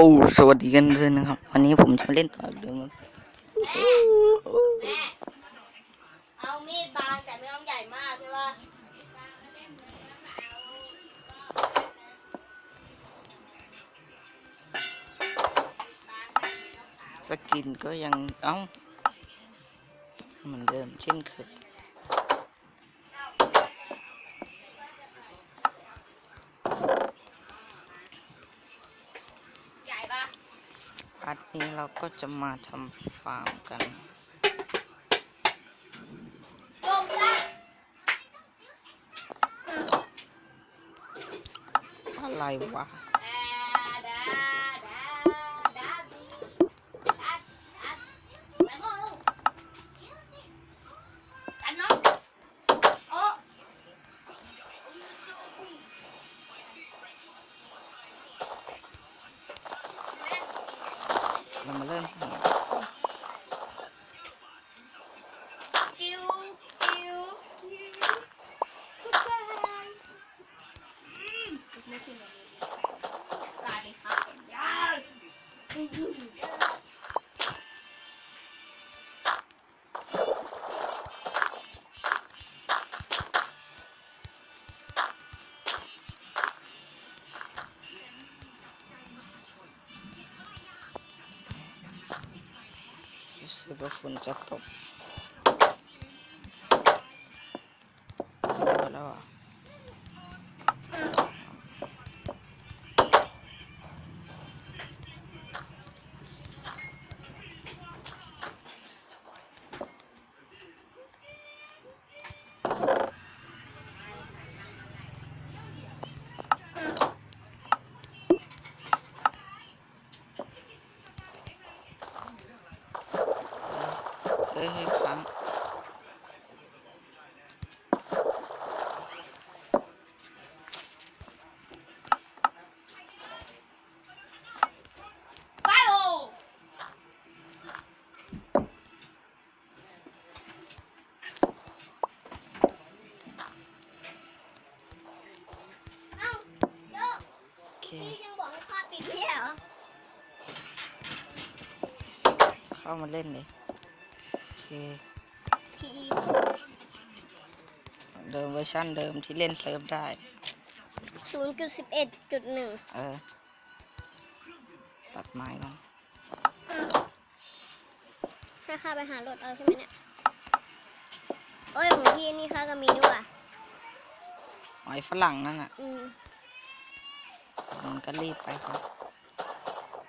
อ้สวัสดีกันด้วยนะครับ วันนี้ผมจะมาเล่นต่อเรื่องแม่เอามีดบางแต่ไม่ต้องใหญ่มากใช่ปะสกินก็ยังเอ้าเหมือนเดิมเช่นเคย ใหญ่ปะ พาร์ทนี้เราก็จะมาทำฟาร์มกัน อะไรวะ Sebab pun cakap. เคพี่ยังบอกให้ข้าปิดไม่ใช่เหรอเข้ามาเล่นเลยโอเค พี่เดิมเวอร์ชันเดิมที่เล่นเซิร์ฟได้ ศูนย์จุดสิบเอ็ดจุดหนึ่งเออ ตัดไม้ก่อนให้ข้าไปหารถเอาใช่ไหมเนี่ยโอ้ยของพี่นี่ข้าก็มีด้วยว่ะหอยฝรั่งนั่นอะ อืม มันก็รีบไปครับ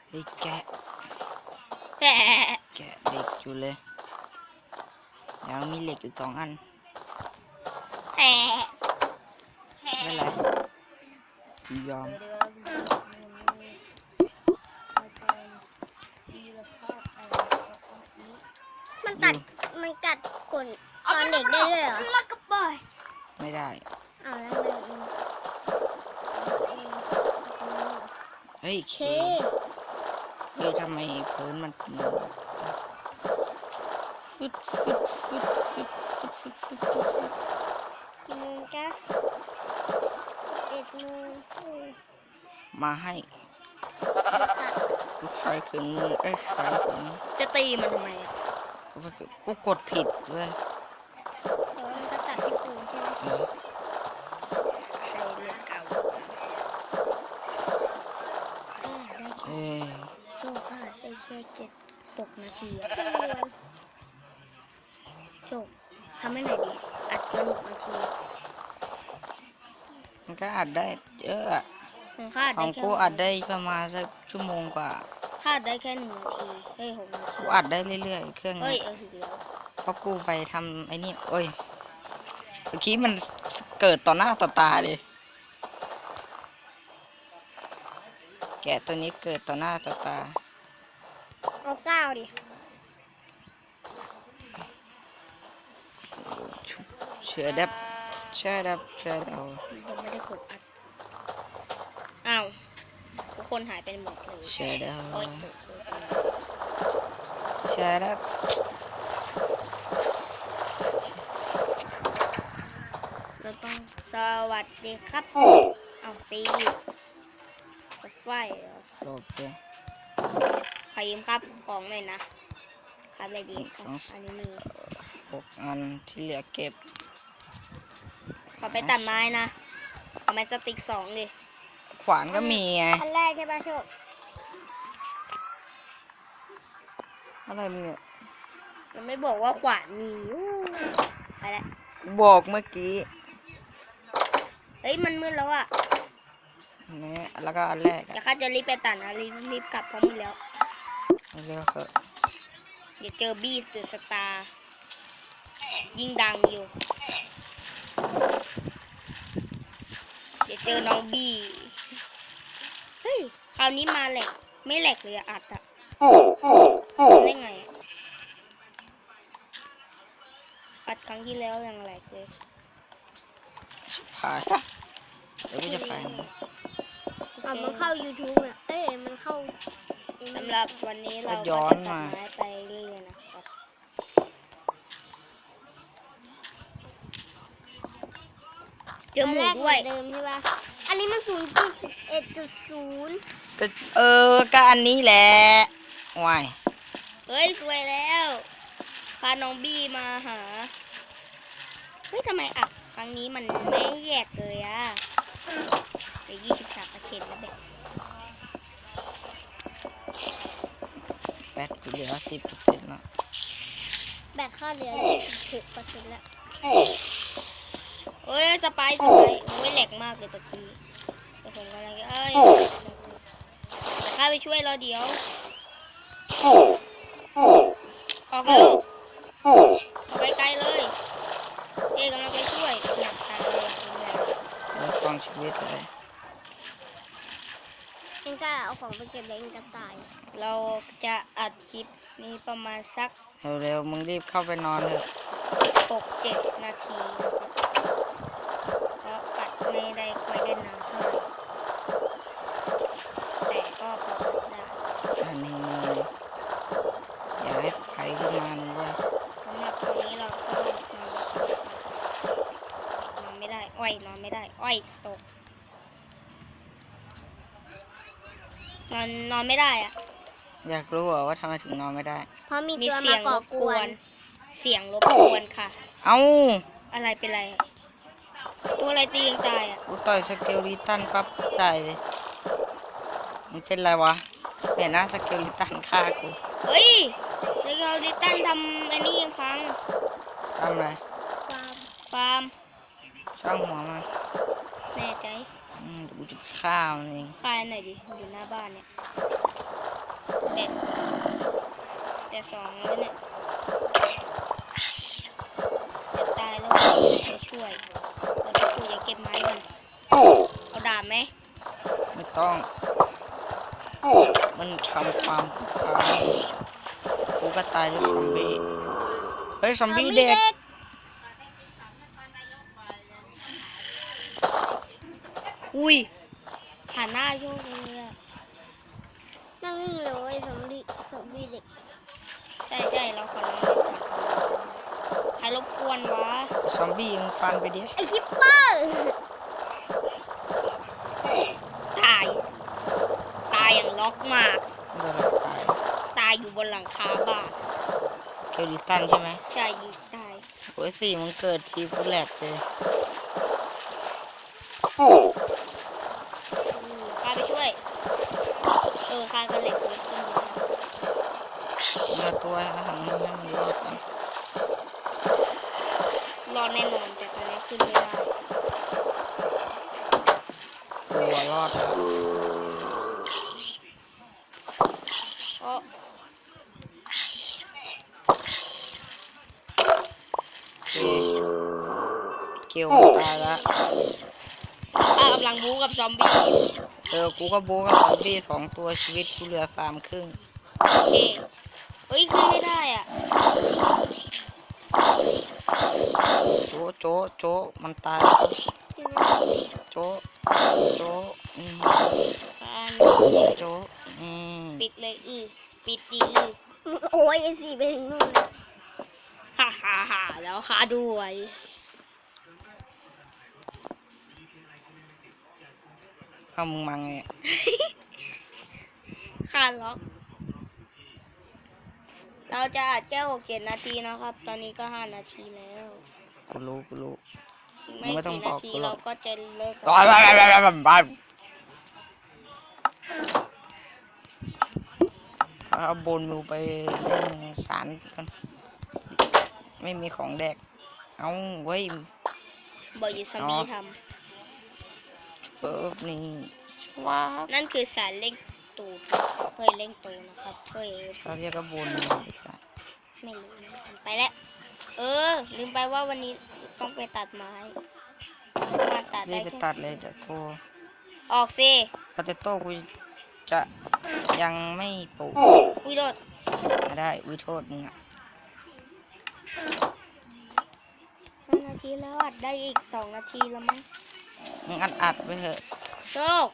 ไอ้ยแกะแหะแกะเหล็กอยู่เลยยังมีเหล็กอยู่สองอันแหะแหะไม่เป็นไรยอมมันตัดมันกัดขนตอนเด็กได้ด้วยเหรอไม่ได้ เอาแล้วมัน เฮ้ยโอเคเคเฮ้ยทำไมพื้นมันเป็นอย่างนี้ฟึดฟึดฟึดฟึดฟึดฟึดฟึดฟึดฟึดกี่โมงจ๊ะเอ็ดโมงเอ้ยมาให้ตัดใช้ถึงมือไอ้ยใช้ถึงจะตีมันทำไมอะกูกดผิดเว้ยแต่ว่ามันก็ตัดที่ปูใช่ไหม เออ ใครเรียนเก่าอ่า ได้เอ้ยโจ้พลาดได้แค่เจ็ดหกนาทีอะโจบทำให้หน่อยดิอัดเกินหกนาทีมันก็อัดได้เยอะอะของข้าขได้องแค่กูอัดได้ประมาณสักชั่วโมงกว่าข้าได้แค่หนึ่งนาทีเฮ้ยหกนาทีกูอัดได้เรื่อยๆเครื่องเฮ้ยนี้เออถึงแล้วเพราะกูไปทำไอ้นี่โอ้ยเมื่อกี้มันเกิดต่อหน้าต่อตาเลยะตัวนี้เกิดต่อหน้าต่อตา เอาเก้าดิเชื่อดับเชื่อดับเชื่อดับยังไม่ได้กดอัดอ้าวทุกคนหายไปหมดเลยเชื่อดับโอ้ยเชื่อดับเราต้องสวัสดีครับ เอาตีกด ไฟเหรอโอเคขอยืมครับของหน่อยนะ ครับอะไรดีอ๋ออันนี้มีหกอันที่เหลือเก็บ ขอไปตัดไม้นะเอาไม้สติ๊กสองดิ ขวานก็มีไง อันแรกใช่ป่ะโชคอะไรมึงเนี่ยมันไม่บอกว่าขวานมีอู้ไปแล้วบอกเมื่อกี้ เฮ้ย มันมืดแล้วอะ นี่แล้วก็อันแรกเดี๋ยอะวข้าจะรีบไปตัดนะรีบรีบกลับเพราะมืดแล้วเร็วเถอะเดี๋ยวเจอบี้เดอะสตาร์ยิ่งดังอยู่ เดี๋ยวเจอน้องบี้เฮ้ยคราวนี้มาแหลกไม่แหลกเลยอะอัดอะทำได้ไงอะอัดครั้งที่แล้วยังแหลกเลยผ่านละเดี๋ยวกูจะไป นะอ๋อมันเข้า YouTube อะเอ้ยมันเข้าสำหรับวันนี้เราก็ก็ย้อจะนตัดมาไม้ไปเรื่อยๆนะครับเจอหมูนแรกด้วยเหมือนเดิมใช่ป่ะอันนี้มันศูนย์จุดเอ็ดจุดศูนย์ก็เออก็อันนี้แหละวายเฮ้ย สวยแล้ว พาน้องบี้มาหา เฮ้ยทำไมอัดครั้งนี้มันไม่แยกเลยอะ เหลือยี่สิบสามเปอร์เซ็นต์แล้วแบบแบตกูเหลือสิบเปอร์เซ็นต์ละแบตค่าเหลือยี่สิบหกเปอร์เซ็นต์แล้วเฮ้ยสไปซ์สไปซ์โอ้ยแหลกมากเลยตะกี้เดี๋ยวผมกำลังจะเอ้ยเดี๋ยวข้าไปช่วยรอเดี๋ยว ออกเร็ว ลือสองชีวิตเลยเองก็เอาของไปเก็บเองจะตาย เราจะอัดคลิปนี้ประมาณสักเร็วๆมึงรีบเข้าไปนอนเถอะหกเจ็ดนาทีนะครับเพราะอัดไม่ได้ค่อยได้นานเท่าไหร่แต่ก็พออัดได้อันนี้มึงอย่าให้สไปขึ้นมานะเว้ยสำหรับวันนี้เราก็นอนนอนไม่ได้อ้อยนอนไม่ได้อ้อยตก น อนนอนไม่ได้อะอยากรู้เหรอว่าทำไมถึงนอนไม่ได้ เพราะมีมีตัวเสีมายงก่รอบกกววน น เสียงรบกวนค่ะ เอ้าอะไรเป็นไรอะตัวอะไรตียังตายอะกูต่อยสเกลลิตันปั๊บตายเลยมันเป็นไรวะเปลี่ยนหน้าสเกลลิตันฆ่ากูเฮ้ยเซกาลิตันทำไอ้นี่ยังพังทำอะไรความฟาร์มช่างหัวมันแน่ใจ อืมเดี๋ยวกูจะฆ่ามันเองคายหน่อยดิอยู่หน้าบ้านเนี่ยเด็ดแต่สองแล้วเนี่ยจะตายแล้วจะช่วยเราจะช่วยจะเก็บไม้ก่อนเอาดาบไหมไม่ต้อง มันทำความตายกูก็ตายด้วยซอมบี้เฮ้ยซอมบี้เด็ก อุ้ยผ่านหน้าโยกเลยอะนั่งวิ่งเลยสมบีสมบีเด็กใช่ใช่เราขอลองเล่นก่อนใครรบกวนวะซอมบี้มึงฟันไปดิไอคิปเปอร์ตาย ตายอย่างล็อกมากไม่โดนหลักตายตายอยู่บนหลังคาบ้านเกลลิตันใช่ไหมใช่ยิงตายโอ้ยสี่มึงเกิดทีกูแหลกเลย อืมข้าไปช่วย เออข้าก็เหล็กเลยขึ้นอยู่นะเนื้อตัวของมันรอดก่อนรอดแน่นอนแต่ตอนนี้ขึ้นไม่ได้กูอะรอดแล้วเพราะเอ้ยเกลมันตายแล้ว ข้ากำลังบู๊กับซอมบี้อยู่เออ กูก็โบกับซอมบี้สองตัวชีวิตกูเหลือสามครึ่ง โอเคเฮ้ยขึ้นไม่ได้อะ โจะโจะโจะมันตายแล้วโจะโจะอืมอ่านโจะอืมปิดเลยอือปิดดีอือโอ้ยไอสี่ไปถึงนู่นเลยฮ่าฮ่าฮ่าแล้วข้าด้วย เข้ามึงมาไงข้าล็อก เราจะอัดแค่หกเจ็ดนาทีนะครับ ตอนนี้ก็ห้านาทีแล้วกูรู้กูรู้ อีกไม่ไม่ต้องกี่บนาอกทีกูหรเราอก ก็จะเลิกไปไปไปไปไปไปเอาบนมือไปเล่นสารกัน ไม่มีของแดก เอาไว้ย บอยซอมบี้อ๋อทเปิบนี่ว้าบำนั่นคือสารเร่งตูดเพื่อเร่งตูดนะครับเพื่อเขาเรียกว่าบนมือดีกว่าไม่รู้นะไปแล้วเออ ลืมไปว่าวันนี้ต้องไปตัดไม้มาตัดรีได้บไปแค่ตัดเลยเดี๋ยวกูออกสิปาเตโต้กูจะยังไม่ปลูกวิโรดไม่ได้วิโทษมึงอะห้านาทีแล้วอัดได้อีกสองนาทีแล้วมั้ง มึงอัดอัดไปเถอะโชค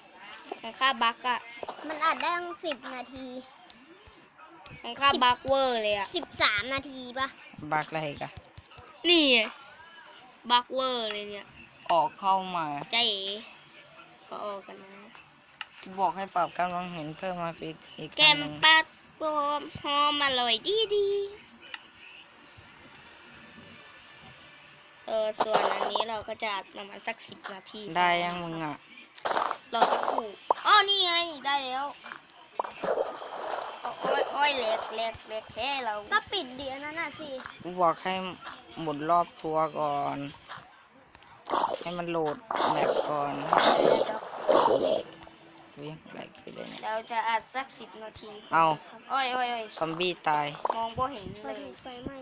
ของค่าบักอะมันอัดได้ตั้งสิบนาทีของค่าบักเวอร์เลยอะสิบสามนาทีปะบักอะไรกันนี่ไงบักเวอร์เลยเนี่ย ออกเข้ามาใจเอ๋ก็ออกกันนะบอกให้ปรับกำลังเห็นเพิ่มมาอีกอีกแกอันมหนึ่ง ปัดโบมหอมอร่อยดีดี เออส่วนอันนี้เราก็จะอัดประมาณสักสิบนาทีได้ยังมึงอะรอสักครู่อ๋อนี่ไงได้แล้วโอ้ยโอ้ยเล็กเล็กเล็กแค่เราก็ปิดเดี๋ยวนั้นน่ะสิกูบอกให้หมุนรอบตัวก่อน ให้มันโหลดแมปก่อนวิ่งไหลไปเลยเนี่ยเราจะอัดสักสิบนาทีเอาโอ้ยโอ้ยโอ้ยซอมบี้ตาย มองบ่เห็นพเลอยถูกไฟไหม้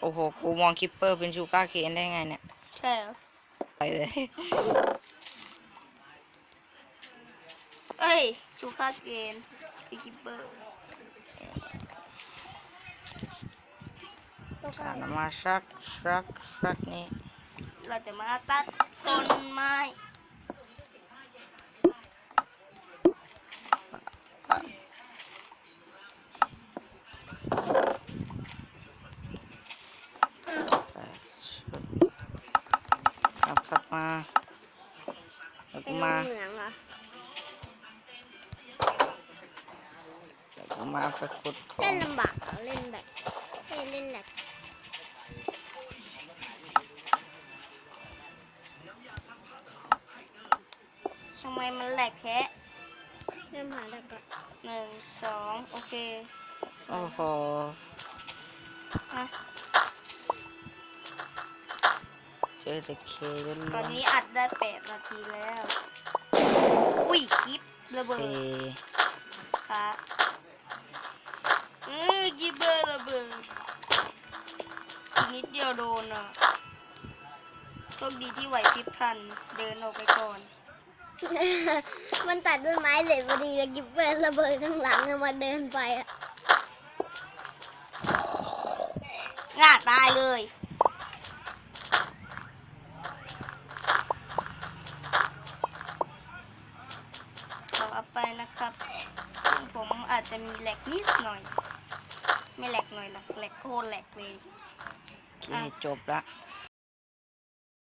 โอ้โห กูมองคิปเปอร์เป็นชูการ์เคนได้ไงเนี่ย ใช่เหรอไปเลย เอ้ยชูคาเกนอีคิปเปอร์ตกอ่านมาชักชักชักนี่ เราจะมาตัดต้นไม้ ไปชุดครับครับ มาแล้วเป็กูนมาเหมืองเหรอแล้วกูมาไปขุดขอเล่งนลำบากเหรอเล่นแบบเล่นเล่นแหลกทำไมมันแหลกแค่เริ่มหาแหลกก่อนหนึ่งสองโอเคโอ้โหนะ เจอแต่เคล้วนตอนนี้อัดได้แปดนาทีแล้ว อุ้ยคลิประๆเบิเคดครับเออคลิปเบอร์ระเบิดอีกนิดเดียวโดนอะโชคดีที่ไหวพริบทัน เดินออกไปก่อน มันตัดต้นไม้เสร็จพอดีแล้วกิบเปิดระเบิดข้างหลังแล้วมาเดินไปอะ ง่าตายเลย ขอเอาไป นะครับซึ่งผมอาจจะมีแหลกนิดหน่อย ไม่แหลกหน่อยหรอกแหลกโคตรแหลกเลยโอเคจบละ